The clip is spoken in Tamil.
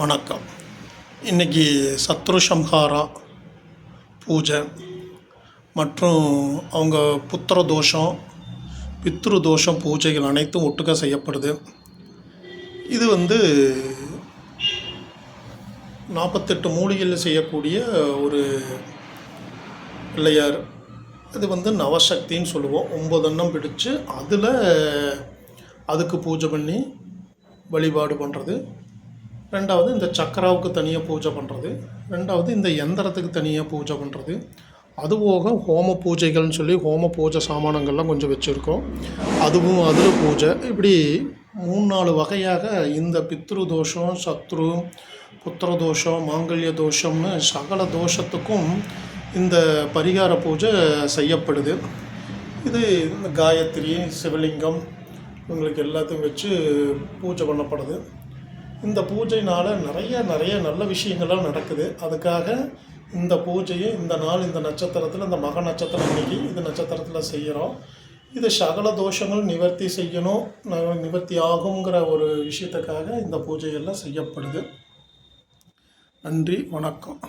வணக்கம். இன்றைக்கி சத்ரு சம்ஹாரா பூஜை மற்றும் அவங்க புத்திர தோஷம் பித்ரு தோஷம் பூஜைகள் அனைத்தும் ஒட்டுக்க செய்யப்படுது. இது வந்து நாற்பத்தெட்டு மூலிகையில் செய்யக்கூடிய ஒரு பிள்ளையார். இது வந்து நவசக்தின்னு சொல்லுவோம். ஒம்பது எண்ணம் பிடிச்சு அதில் அதுக்கு பூஜை பண்ணி வழிபாடு பண்ணுறது ரெண்டாவது இந்த சக்கராவுக்கு தனியாக பூஜை பண்ணுறது ரெண்டாவது இந்த எந்திரத்துக்கு தனியாக பூஜை பண்ணுறது அதுபோக ஹோம பூஜைகள்னு சொல்லி ஹோம பூஜை சாமானங்கள்லாம் கொஞ்சம் வச்சுருக்கோம். அதுவும் அதில் பூஜை. இப்படி மூணு நாலு வகையாக இந்த பித்ரு தோஷம் சத்ரு புத்திர தோஷம் மாங்கல்ய தோஷம்னு சகல தோஷத்துக்கும் இந்த பரிகார பூஜை செய்யப்படுது. இது இந்த காயத்ரி சிவலிங்கம் இவங்களுக்கு எல்லாத்தையும் வச்சு பூஜை பண்ணப்படுது. இந்த பூஜைனால் நிறைய நிறைய நல்ல விஷயங்கள்லாம் நடக்குது. அதுக்காக இந்த பூஜையை இந்த நாள் இந்த நட்சத்திரத்தில் இந்த மக நட்சத்திரம் இன்னைக்கு இந்த நட்சத்திரத்தில் செய்கிறோம் இது சகல தோஷங்கள் நிவர்த்தி செய்யணும் ந- நிவர்த்தி ஆகுங்கிற ஒரு விஷயத்துக்காக இந்த பூஜையெல்லாம் செய்யப்படுது. நன்றி வணக்கம்.